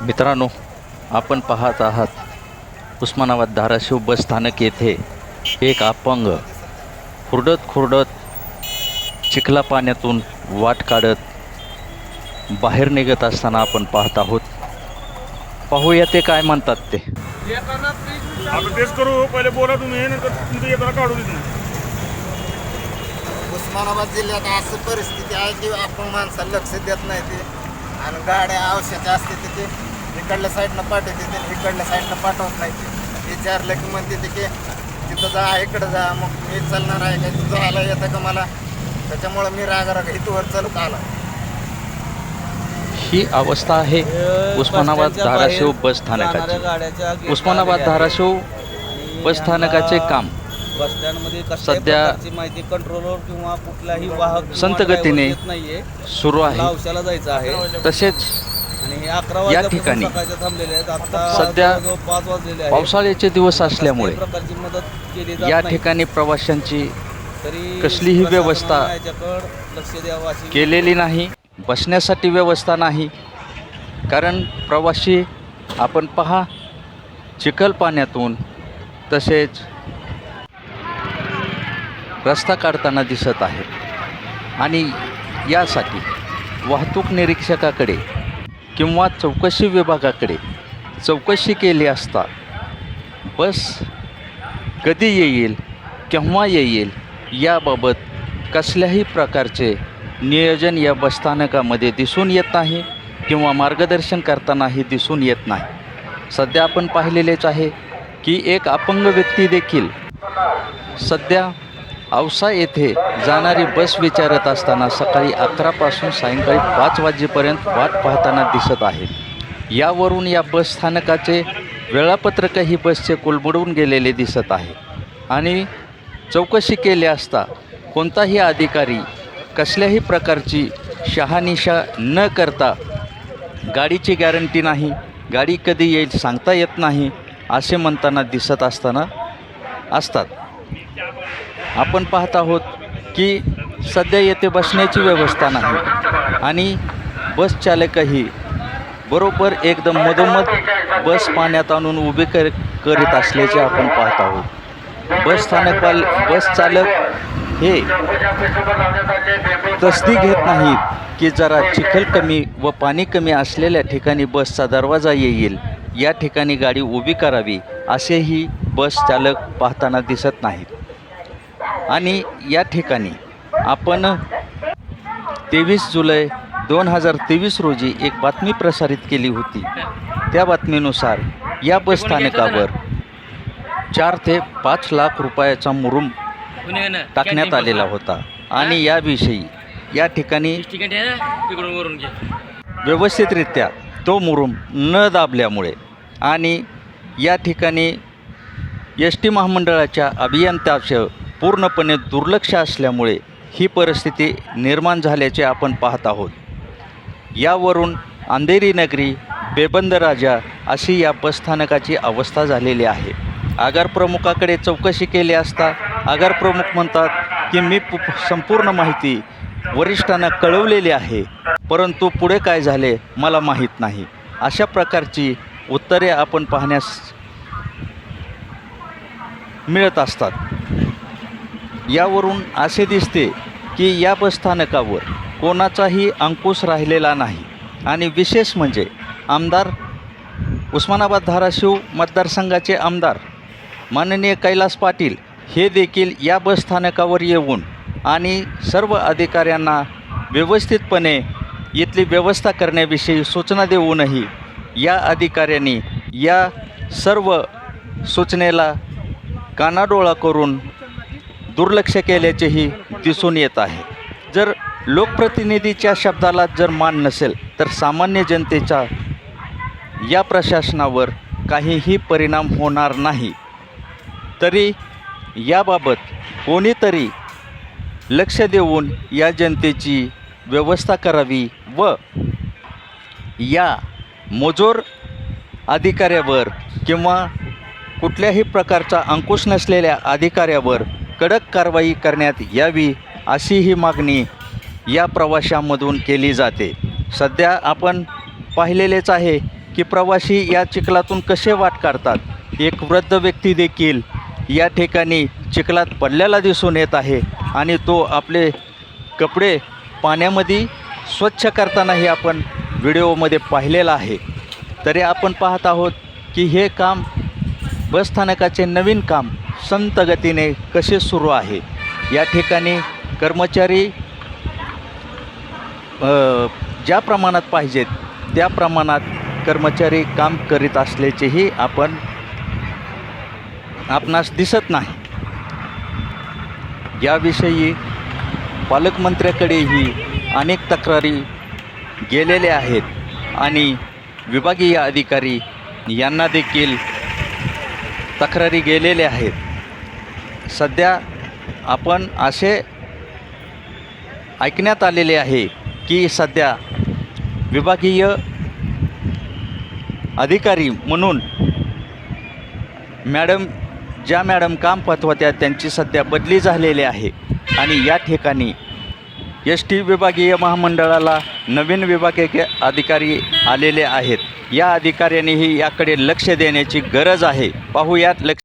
मित्रांनो आपण पाहत आहात उस्मानाबाद धाराशिव बस स्थानक येथे एक अपंग खुरडत खुरडत चिखला पाण्यातून वाट काढत बाहेर निघत असताना आपण पाहत आहोत. पाहूया ते काय म्हणतात ते. तेच करू पहिले बोला तुम्ही नंतर काढू उस्मानाबाद जिल्ह्यात असं परिस्थिती आहे की आपण माणसाला लक्ष देत नाही ते. आणि गाड्या आवश्यक असते ते ते इकडल्या साईडनं पाठवते ते इकडल्या साईडनं पाठवत नाही. ते विचारलं की म्हणते ते की तिथं जा इकडं जा मग मी चालणार आहे का? तुझं आला येतं का मला? त्याच्यामुळं मी राग राग इथवर चालू का आला ही अवस्था आहे उस्मानाबाद धाराशिव बस स्थानकाची. उस्मानाबाद धाराशिव बस स्थानकाचे काम. बस स्टँडमध्ये कसल्याही सध्या माहिती कंट्रोलर किंवा कुठलाही वाहक संत गतीने driver येत नाहीये सुरू आहे जायचं आहे. तसेच आणि अकरा या ठिकाणी सकाळचे थांबलेले आहेत. आता सध्या जवळजवळ पाच वाजलेले आहेत. पावसाळ्याचे दिवस असल्यामुळे कसल्याही प्रकारची मदत केली जात या नाही. ठिकाणी प्रवाशांची तरी कसलीही प्रशासनानं व्यवस्था याच्याकडं लक्ष द्यावं अशी केलेली नाही. बसण्यासाठी व्यवस्था नाही. कारण प्रवासी आपण पहा चिखल पाण्यातून तसेच रस्ता काढताना दिसत आहे आणि यासाठी वाहतूक निरीक्षकाकडे किंवा चौकशी विभागाकडे चौकशी केली असता बस कधी येईल केव्हा येईल याबाबत कसल्याही प्रकारचे नियोजन या बसस्थानकामध्ये दिसून येत नाही किंवा मार्गदर्शन करतानाही दिसून येत नाही. सध्या आपण पाहिलेलेच आहे की एक अपंग व्यक्ती देखील सध्या औसा येथे जाणारी बस विचारत असताना सकाळी अकरापासून सायंकाळी पाच वाजेपर्यंत वाट पाहताना दिसत आहे. यावरून या बस स्थानकाचे वेळापत्रकही बसचे कोलमडून गेलेले दिसत आहे. आणि चौकशी केली असता कोणताही अधिकारी कसल्याही प्रकारची शहानिशा न करता गाडीची गॅरंटी नाही गाडी कधी येईल सांगता येत नाही असे म्हणताना दिसत असताना असतात. आपण पाहत आहोत की सध्या येथे बसण्याची व्यवस्था नाही. आणि बस चालकही बरोबर एकदम मधोमध बस पाण्यात आणून उभी कर करीत असल्याचे आपण पाहत आहोत. बस स्थानकवाल बस चालक हे तसदी घेत नाहीत की जरा चिखल कमी व पाणी कमी असलेल्या ठिकाणी बसचा दरवाजा येईल. या ठिकाणी गाडी उभी करावी असेही बस चालक पाहताना दिसत नाहीत. आणि या ठिकाणी आपण तेवीस जुलै दोन हजार तेवीस रोजी एक बातमी प्रसारित केली होती. त्या बातमीनुसार या बसस्थानकावर चार ते पाच लाख रुपयाचा मुरुम टाकण्यात आलेला होता आणि याविषयी या ठिकाणी व्यवस्थितरित्या तो मुरुम न दाबल्यामुळे आणि या ठिकाणी एस टी महामंडळाच्या अभियंत्याचं पूर्णपणे दुर्लक्ष असल्यामुळे ही परिस्थिती निर्माण झाल्याचे आपण पाहत आहोत. यावरून अंधेरी नगरी बेबंद राजा अशी या बसस्थानकाची अवस्था झालेली आहे. आगार प्रमुखाकडे चौकशी केली असता आगार प्रमुख म्हणतात की मी पु संपूर्ण माहिती वरिष्ठांना कळवलेली आहे परंतु पुढे काय झाले मला माहीत नाही. अशा प्रकारची उत्तरे आपण पाहण्यास मिळत असतात. यावरून असे दिसते की या बसस्थानकावर कोणाचाही अंकुश राहिलेला नाही. आणि विशेष म्हणजे आमदार उस्मानाबाद धाराशिव मतदारसंघाचे आमदार माननीय कैलास पाटील हे देखील या बसस्थानकावर येऊन आणि सर्व अधिकाऱ्यांना व्यवस्थितपणे इथली व्यवस्था करण्याविषयी सूचना देऊनही या अधिकाऱ्यांनी या सर्व सूचनेला कानाडोळा करून दुर्लक्ष केल्याचेही दिसून येत आहे. जर लोकप्रतिनिधीच्या शब्दाला जर मान नसेल तर सामान्य जनतेचा या प्रशासनावर काहीही परिणाम होणार नाही. तरी याबाबत कोणीतरी लक्ष देऊन या जनतेची व्यवस्था करावी व या मोजोर अधिकाऱ्यावर किंवा कुठल्याही प्रकारचा अंकुश नसलेल्या अधिकाऱ्यावर कडक कारवाई करण्यात यावी अशी ही मागणी या प्रवाशामधून केली जाते. सध्या आपण पाहिलेलेच आहे की प्रवासी या चिखलातून कसे वाट काढतात. एक वृद्ध व्यक्ती देखील या ठिकाणी चिखलात पडलेला दिसून येत आहे आणि तो आपले कपडे पाण्यामध्ये स्वच्छ करतानाही आपण व्हिडिओमध्ये पाहिलेला आहे. तरी आपण पाहत आहोत की हे काम बसस्थानकाचे नवीन काम संत गतीने कसे सुरू आहे? या ठिकाणी कर्मचारी ज्या प्रमाणात पाहिजेत त्या प्रमाणात कर्मचारी काम करीत असल्याचेही आपण आपणास दिसत नाही. याविषयी पालकमंत्र्याकडेही अनेक तक्रारी गेलेल्या आहेत आणि विभागीय अधिकारी यांना देखील तक्रारी गेलेल्या आहेत. सध्या आपण असे ऐकण्यात आलेले आहे की सध्या विभागीय अधिकारी म्हणून मॅडम ज्या मॅडम काम पाहत होत्या त्यांची सध्या बदली झालेली आहे. आणि या ठिकाणी एस टी विभागीय महामंडळाला नवीन विभागीय अधिकारी आलेले आहेत. या अधिकाऱ्यांनीही याकडे लक्ष देण्याची गरज आहे. पाहूयात लक्ष